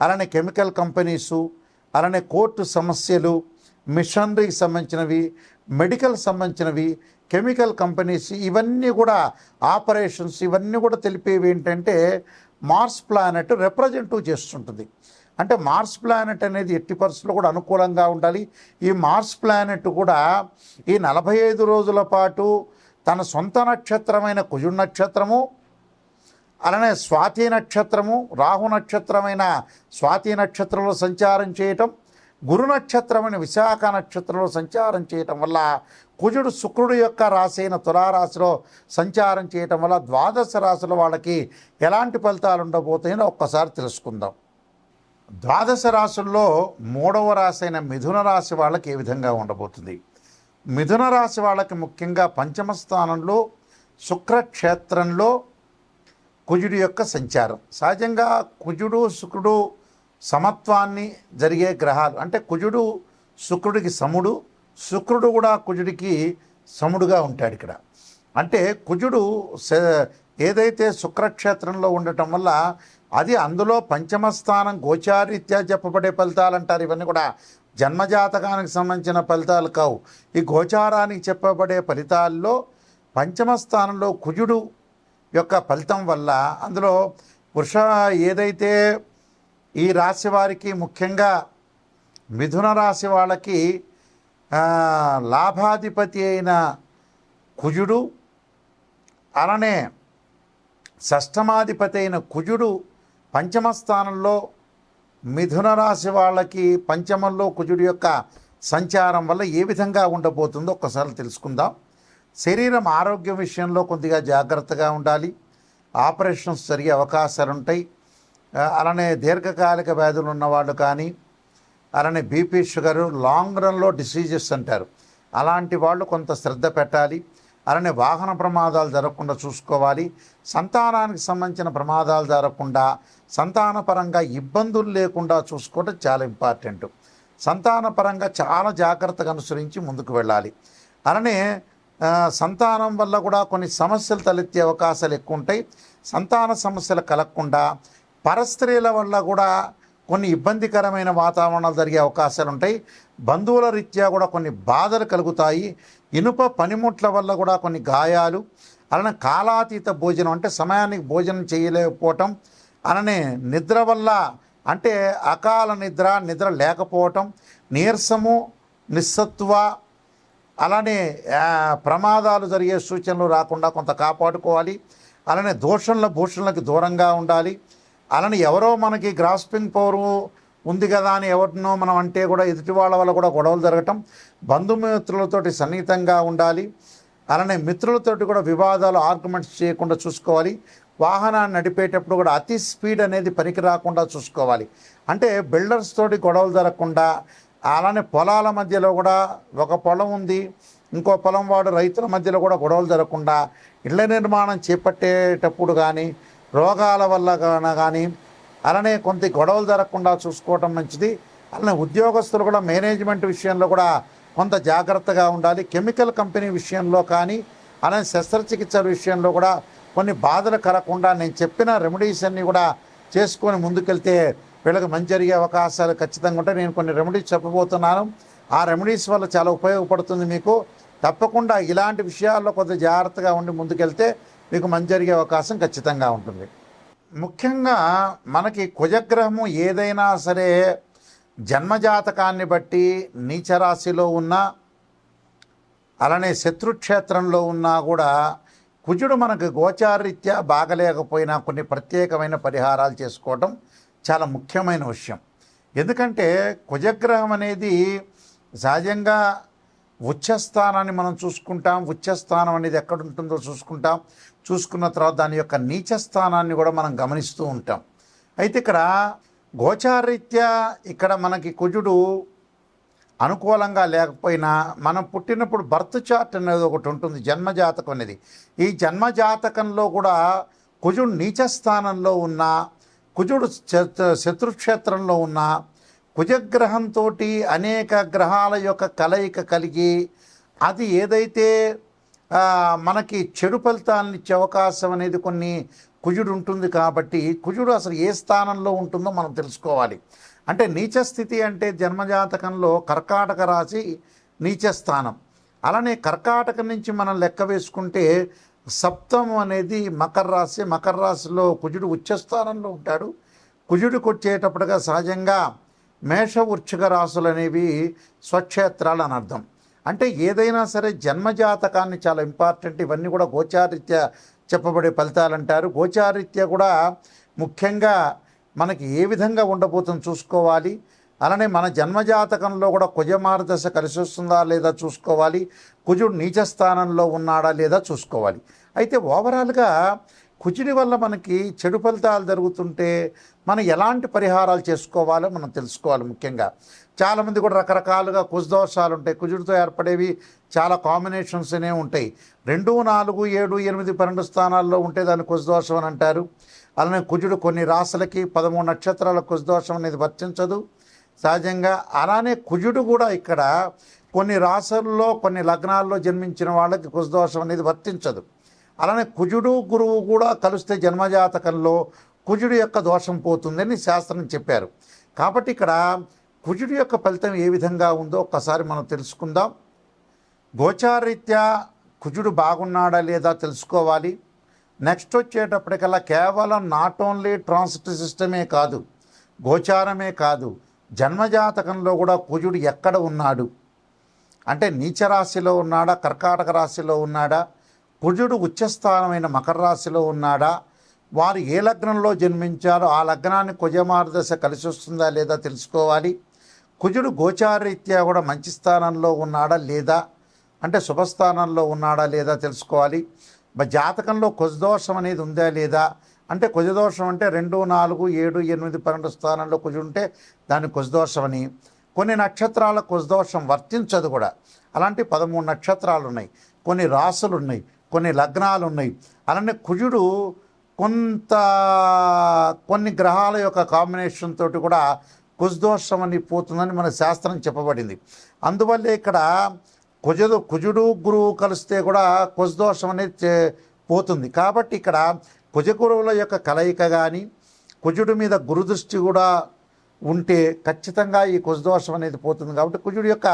అలానే chemical companies అలానే court సమస్యలు మిషనరీకి సంబంధించినవి మెడికల్ సంబంధించినవి కెమికల్ కంపెనీస్ ఇవన్నీ కూడా ఆపరేషన్స్ ఇవన్నీ కూడా తెలిపేవి ఏంటంటే మార్స్ ప్లానెట్ రిప్రజెంటివ్ చేస్తుంటుంది. అంటే మార్స్ ప్లానెట్ అనేది ఎట్టి పరిస్థితుల్లో కూడా అనుకూలంగా ఉండాలి. ఈ మార్స్ ప్లానెట్ కూడా ఈ నలభై ఐదు రోజుల పాటు తన సొంత నక్షత్రమైన కుజుడు నక్షత్రము అలానే స్వాతి నక్షత్రము రాహు నక్షత్రమైన స్వాతి నక్షత్రంలో సంచారం చేయటం గురు నక్షత్రమైన విశాఖ నక్షత్రంలో సంచారం చేయటం వల్ల కుజుడు శుక్రుడు యొక్క రాశి అయిన తులారాశిలో సంచారం చేయటం వల్ల ద్వాదశ రాశుల వాళ్ళకి ఎలాంటి ఫలితాలు ఉండబోతాయో ఒక్కసారి తెలుసుకుందాం. ద్వాదశ రాశుల్లో మూడవ రాశి అయిన మిథున రాశి వాళ్ళకి ఏ విధంగా ఉండబోతుంది? మిథున రాశి వాళ్ళకి ముఖ్యంగా పంచమ స్థానంలో శుక్రక్షేత్రంలో కుజుడి యొక్క సంచారం. సహజంగా కుజుడు శుక్రుడు సమత్వాన్ని జరిగే గ్రహాలు. అంటే కుజుడు శుక్రుడికి సముడు శుక్రుడు కూడా కుజుడికి సముడుగా ఉంటాడు ఇక్కడ. అంటే కుజుడు ఏదైతే శుక్రక్షేత్రంలో ఉండటం వల్ల అది అందులో పంచమ స్థానం గోచారీత్యా చెప్పబడే ఫలితాలు అంటారు ఇవన్నీ కూడా జన్మజాతకానికి సంబంధించిన ఫలితాలు కావు. ఈ గోచారానికి చెప్పబడే ఫలితాల్లో పంచమ స్థానంలో కుజుడు యొక్క ఫలితం వల్ల అందులో వృష ఏదైతే ఈ రాశి వారికి ముఖ్యంగా మిథున రాశి వాళ్ళకి లాభాధిపతి అయిన కుజుడు అలానే షష్టమాధిపతి అయిన కుజుడు పంచమ స్థానంలో మిథున రాశి వాళ్ళకి పంచమంలో కుజుడి యొక్క సంచారం వల్ల ఏ విధంగా ఉండబోతుందో ఒక్కసారి తెలుసుకుందాం. శరీరం ఆరోగ్యం విషయంలో కొద్దిగా జాగ్రత్తగా ఉండాలి. ఆపరేషన్స్ జరిగే అవకాశాలు ఉంటాయి అలానే దీర్ఘకాలిక వ్యాధులు ఉన్నవాళ్ళు కానీ అలానే బీపీ షుగరు లాంగ్ రన్లో డిసీజెస్ అంటారు. అలాంటి వాళ్ళు కొంత శ్రద్ధ పెట్టాలి. అలానే వాహన ప్రమాదాలు జరగకుండా చూసుకోవాలి. సంతానానికి సంబంధించిన ప్రమాదాలు జరగకుండా సంతానపరంగా ఇబ్బందులు లేకుండా చూసుకోవడం చాలా ఇంపార్టెంట్. సంతానపరంగా చాలా జాగ్రత్తగా అనుసరించి ముందుకు వెళ్ళాలి. అలానే సంతానం వల్ల కూడా కొన్ని సమస్యలు తలెత్తే అవకాశాలు ఎక్కువ ఉంటాయి సంతాన సమస్యలు కలగకుండా పరస్త్రీల వల్ల కూడా కొన్ని ఇబ్బందికరమైన వాతావరణాలు జరిగే అవకాశాలు ఉంటాయి. బంధువుల రీత్యా కూడా కొన్ని బాధలు కలుగుతాయి. ఇనుప పనిముట్ల వల్ల కూడా కొన్ని గాయాలు. అలానే కాలాతీత భోజనం అంటే సమయానికి భోజనం చేయలేకపోవటం. అలానే నిద్ర వల్ల అంటే అకాల నిద్ర నిద్ర లేకపోవటం నీరసము నిస్సత్వ అలానే ప్రమాదాలు జరిగే సూచనలు రాకుండా కొంత కాపాడుకోవాలి. అలానే దోషంల భూషణలకు దూరంగా ఉండాలి. అలానే ఎవరో మనకి గ్రాస్పింగ్ పవరు ఉంది కదా అని ఎవరినో మనం అంటే కూడా ఎదుటి వాళ్ళ వల్ల కూడా గొడవలు జరగటం బంధుమిత్రులతోటి సన్నిహితంగా ఉండాలి. అలానే మిత్రులతోటి కూడా వివాదాలు ఆర్గ్యుమెంట్స్ చేయకుండా చూసుకోవాలి. వాహనాన్ని నడిపేటప్పుడు కూడా అతి స్పీడ్ అనేది పనికి రాకుండా చూసుకోవాలి. అంటే బిల్డర్స్ తోటి గొడవలు జరగకుండా అలానే పొలాల మధ్యలో కూడా ఒక పొలం ఉంది. ఇంకో పొలం వాడు రైతుల మధ్యలో కూడా గొడవలు జరగకుండా ఇళ్ళ నిర్మాణం చేపట్టేటప్పుడు కానీ రోగాల వల్ల కానీ అలానే కొంత గొడవలు జరగకుండా చూసుకోవటం మంచిది. అలానే ఉద్యోగస్తులు కూడా మేనేజ్మెంట్ విషయంలో కూడా కొంత జాగ్రత్తగా ఉండాలి. కెమికల్ కంపెనీ విషయంలో కానీ అలానే శస్త్రచికిత్స విషయంలో కూడా కొన్ని బాధలు కలగకుండా నేను చెప్పిన రెమెడీస్ అన్నీ కూడా చేసుకొని ముందుకెళ్తే వీళ్ళకి మంచి జరిగే అవకాశాలు ఖచ్చితంగా ఉంటాయి. నేను కొన్ని రెమెడీస్ చెప్పబోతున్నాను. ఆ రెమెడీస్ వల్ల చాలా ఉపయోగపడుతుంది మీకు. తప్పకుండా ఇలాంటి విషయాల్లో కొంత జాగ్రత్తగా ఉండి ముందుకెళ్తే మీకు మంచి జరిగే అవకాశం ఖచ్చితంగా ఉంటుంది. ముఖ్యంగా మనకి కుజగ్రహము ఏదైనా సరే జన్మజాతకాన్ని బట్టి నీచరాశిలో ఉన్న అలానే శత్రుక్షేత్రంలో ఉన్నా కూడా కుజుడు మనకు గోచారరీత్యా బాగలేకపోయినా కొన్ని ప్రత్యేకమైన పరిహారాలు చేసుకోవటం చాలా ముఖ్యమైన విషయం. ఎందుకంటే కుజగ్రహం అనేది సహజంగా ఉచ్చస్థానాన్ని మనం చూసుకుంటాం. ఉచ్చస్థానం అనేది ఎక్కడ ఉంటుందో చూసుకుంటాం. చూసుకున్న తర్వాత దాని యొక్క నీచ స్థానాన్ని కూడా మనం గమనిస్తూ ఉంటాం. అయితే ఇక్కడ గోచారీత్యా ఇక్కడ మనకి కుజుడు అనుకూలంగా లేకపోయినా మనం పుట్టినప్పుడు బర్త్ చార్ట్ అనేది ఒకటి ఉంటుంది జన్మజాతకం అనేది. ఈ జన్మజాతకంలో కూడా కుజుడు నీచస్థానంలో ఉన్న కుజుడు శత్రుక్షేత్రంలో ఉన్న కుజగ్రహంతో అనేక గ్రహాల యొక్క కలయిక కలిగి అది ఏదైతే మనకి చెడు ఫలితాలను ఇచ్చే అవకాశం అనేది కొన్ని కుజుడు ఉంటుంది కాబట్టి కుజుడు అసలు ఏ స్థానంలో ఉంటుందో మనం తెలుసుకోవాలి. అంటే నీచ స్థితి అంటే జన్మజాతకంలో కర్కాటక రాశి నీచ స్థానం అలానే కర్కాటకం నుంచి మనం లెక్క వేసుకుంటే సప్తమం అనేది మకర రాశి. మకర రాశిలో కుజుడు ఉచ్చస్థానంలో ఉంటాడు. కుజుడికి వచ్చేటప్పటిగా సహజంగా మేష వృక్షిక రాశులు అనేవి స్వక్షేత్రాలు అని అర్థం. అంటే ఏదైనా సరే జన్మజాతకాన్ని చాలా ఇంపార్టెంట్. ఇవన్నీ కూడా గోచారీత్యా చెప్పబడే ఫలితాలు అంటారు. గోచారీత్య కూడా ముఖ్యంగా మనకి ఏ విధంగా ఉండబోతుందో చూసుకోవాలి. అలానే మన జన్మజాతకంలో కూడా కుజమారదశ కలిసి వస్తుందా లేదా చూసుకోవాలి? కుజుడు నీచ స్థానంలో ఉన్నాడా లేదా చూసుకోవాలి? అయితే ఓవరాల్గా కుజుడి వల్ల మనకి చెడు ఫలితాలు జరుగుతుంటే మనం ఎలాంటి పరిహారాలు చేసుకోవాలో మనం తెలుసుకోవాలి ముఖ్యంగా. చాలామంది కూడా రకరకాలుగా కుజదోషాలు ఉంటాయి. కుజుడితో ఏర్పడేవి చాలా కాంబినేషన్స్ అనేవి ఉంటాయి. రెండు నాలుగు ఏడు ఎనిమిది పన్నెండు స్థానాల్లో ఉంటే దాన్ని కుజదోషం అని అంటారు. అలానే కుజుడు కొన్ని రాసులకి పదమూడు నక్షత్రాల కుజదోషం అనేది వర్తించదు. సహజంగా అలానే కుజుడు కూడా ఇక్కడ కొన్ని రాసుల్లో కొన్ని లగ్నాల్లో జన్మించిన వాళ్ళకి కుజదోషం అనేది వర్తించదు. అలానే కుజుడు గురువు కూడా కలిస్తే జన్మజాతకంలో కుజుడు యొక్క దోషం పోతుందని శాస్త్రం చెప్పారు. కాబట్టి ఇక్కడ కుజుడు యొక్క ఫలితం ఏ విధంగా ఉందో ఒక్కసారి మనం తెలుసుకుందాం. గోచారీత్యా కుజుడు బాగున్నాడా లేదా తెలుసుకోవాలి. నెక్స్ట్ వచ్చేటప్పటికల్లా కేవలం నాట్ ఓన్లీ ట్రాన్సిట్ సిస్టమే కాదు గోచారమే కాదు జన్మజాతకంలో కూడా కుజుడు ఎక్కడ ఉన్నాడు? అంటే నీచరాశిలో ఉన్నాడా? కర్కాటక రాశిలో ఉన్నాడా? కుజుడు ఉచ్చస్థానమైన మకర రాశిలో ఉన్నాడా? వారు ఏ లగ్నంలో జన్మించారో? ఆ లగ్నాన్ని కుజమారదశ కలిసి వస్తుందా లేదా తెలుసుకోవాలి. కుజుడు గోచారరీత్యా కూడా మంచి స్థానంలో ఉన్నాడా లేదా? అంటే శుభస్థానంలో ఉన్నాడా లేదా తెలుసుకోవాలి. జాతకంలో కుజదోషం అనేది ఉందా లేదా? అంటే కుజదోషం అంటే రెండు నాలుగు ఏడు ఎనిమిది పన్నెండు స్థానంలో కుజు ఉంటే దాన్ని కుజదోషం అని కొన్ని నక్షత్రాల కుజదోషం వర్తించదు కూడా. అలాంటి పదమూడు నక్షత్రాలు ఉన్నాయి కొన్ని రాసులు ఉన్నాయి కొన్ని లగ్నాలు ఉన్నాయి అలానే కుజుడు కొంత కొన్ని గ్రహాల యొక్క కాంబినేషన్ తోటి కూడా కుజదోషం అని పోతుందని మన శాస్త్రం చెప్పబడింది. అందువల్లే ఇక్కడ కుజుడు కుజుడు గురువు కలిస్తే కూడా కుజదోషం అనేది చే- పోతుంది. కాబట్టి ఇక్కడ కుజగురువుల యొక్క కలయిక కానీ కుజుడి మీద గురుదృష్టి కూడా ఉంటే ఖచ్చితంగా ఈ కుజదోషం అనేది పోతుంది. కాబట్టి కుజుడి యొక్క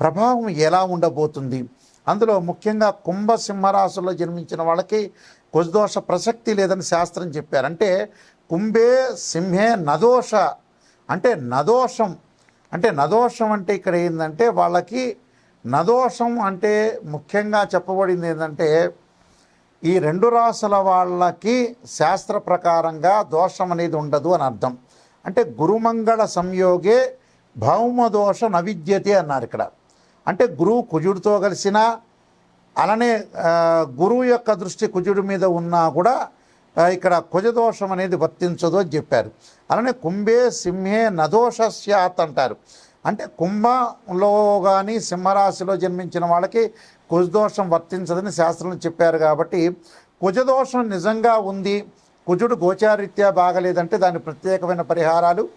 ప్రభావం ఎలా ఉండబోతుంది? అందులో ముఖ్యంగా కుంభ సింహరాశుల్లో జన్మించిన వాళ్ళకి కుజదోష ప్రసక్తి లేదని శాస్త్రం చెప్పారు. అంటే కుంభే సింహే నదోష. అంటే నదోషం. అంటే నదోషం అంటే ఇక్కడ ఏంటంటే వాళ్ళకి నదోషం అంటే ముఖ్యంగా చెప్పబడింది ఏంటంటే ఈ రెండు రాసుల వాళ్ళకి శాస్త్ర ప్రకారంగా దోషం అనేది ఉండదు అని అర్థం. అంటే గురుమంగళ సంయోగే భౌమదోష నవిద్యతే అన్నారు ఇక్కడ. అంటే గురువు కుజుడితో కలిసిన అలానే గురువు యొక్క దృష్టి కుజుడి మీద ఉన్నా కూడా ఇక్కడ కుజదోషం అనేది వర్తించదు అని చెప్పారు. అలానే కుంభే సింహే నదోష స్యాత్ అంటారు. అంటే కుంభంలో కానీ సింహరాశిలో జన్మించిన వాళ్ళకి కుజదోషం వర్తించదని శాస్త్రంలో చెప్పారు కాబట్టి కుజదోషం నిజంగా ఉంది కుజుడు గోచారీత్యా బాగలేదంటే దాని ప్రత్యేకమైన పరిహారాలు.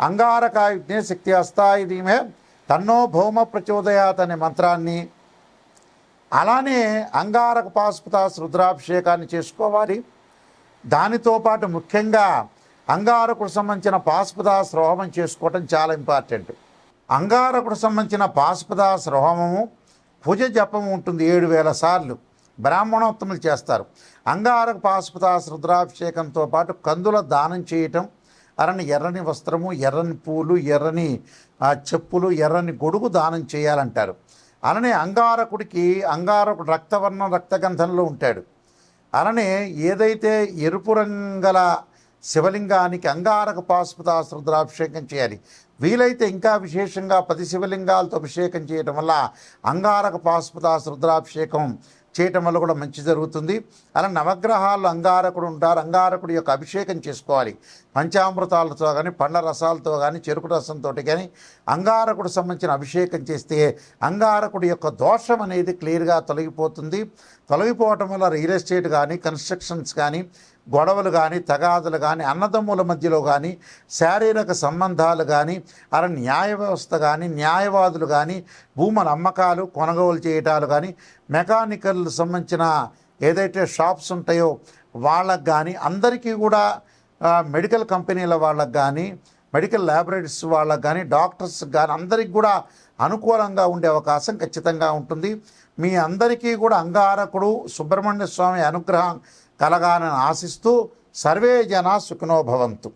అంగారకాయుజ్ఞే శక్తి అస్థాయి తన్నో భౌమ ప్రచోదయాత్ అనే మంత్రాన్ని. అలానే అంగారక పాశుపతాస్ రుద్రాభిషేకాన్ని చేసుకోవాలి. దానితో పాటు ముఖ్యంగా అంగారకుడు సంబంధించిన పాశుపదాస్ రోహమం చేసుకోవటం చాలా ఇంపార్టెంట్. అంగారకుడు సంబంధించిన పాశుపదాస్ రోహమము భుజ జపం ఉంటుంది ఏడు వేల సార్లు. బ్రాహ్మణోత్తములు చేస్తారు. అంగారక పాశుపతాస రుద్రాభిషేకంతో పాటు కందుల దానం చేయటం అరని ఎర్రని వస్త్రము ఎర్రని పూలు ఎర్రని చెప్పులు ఎర్రని గొడుగు దానం చేయాలంటారు. అలానే అంగారకుడికి అంగారకుడు రక్తవర్ణం రక్తగంధంలో ఉంటాడు. అలానే ఏదైతే ఎరుపు రంగల శివలింగానికి అంగారక పాశుపతాస్ రుద్రాభిషేకం చేయాలి వీలైతే ఇంకా విశేషంగా పది శివలింగాలతో అభిషేకం చేయటం వల్ల అంగారక పాశుపతాస్ రుద్రాభిషేకం చేయటం వల్ల కూడా మంచి జరుగుతుంది. అలా నవగ్రహాలు అంగారకుడు ఉంటారు. అంగారకుడి యొక్క అభిషేకం చేసుకోవాలి. పంచామృతాలతో కానీ పండ్ల రసాలతో కానీ చెరుకు రసంతో కానీ అంగారకుడు సంబంధించిన అభిషేకం చేస్తే అంగారకుడి యొక్క దోషం అనేది క్లియర్గా తొలగిపోతుంది. తొలగిపోవటం వల్ల రియల్ ఎస్టేట్ కానీ కన్స్ట్రక్షన్స్ కానీ గొడవలు కానీ తగాదులు కానీ అన్నదమ్ముల మధ్యలో కానీ శారీరక సంబంధాలు కానీ అలా న్యాయ వ్యవస్థ కానీ న్యాయవాదులు కానీ భూముల అమ్మకాలు కొనుగోలు చేయటాలు కానీ మెకానికల్ సంబంధించిన ఏదైతే షాప్స్ ఉంటాయో వాళ్ళకు కానీ అందరికీ కూడా మెడికల్ కంపెనీల వాళ్ళకు కానీ మెడికల్ ల్యాబొరేటరీస్ వాళ్ళకు కానీ డాక్టర్స్ కానీ అందరికి కూడా అనుకూలంగా ఉండే అవకాశం ఖచ్చితంగా ఉంటుంది. మీ అందరికీ కూడా అంగారకుడు సుబ్రహ్మణ్య స్వామి అనుగ్రహం కలగాలని ఆశిస్తూ సర్వే జన సుఖినోభవంతు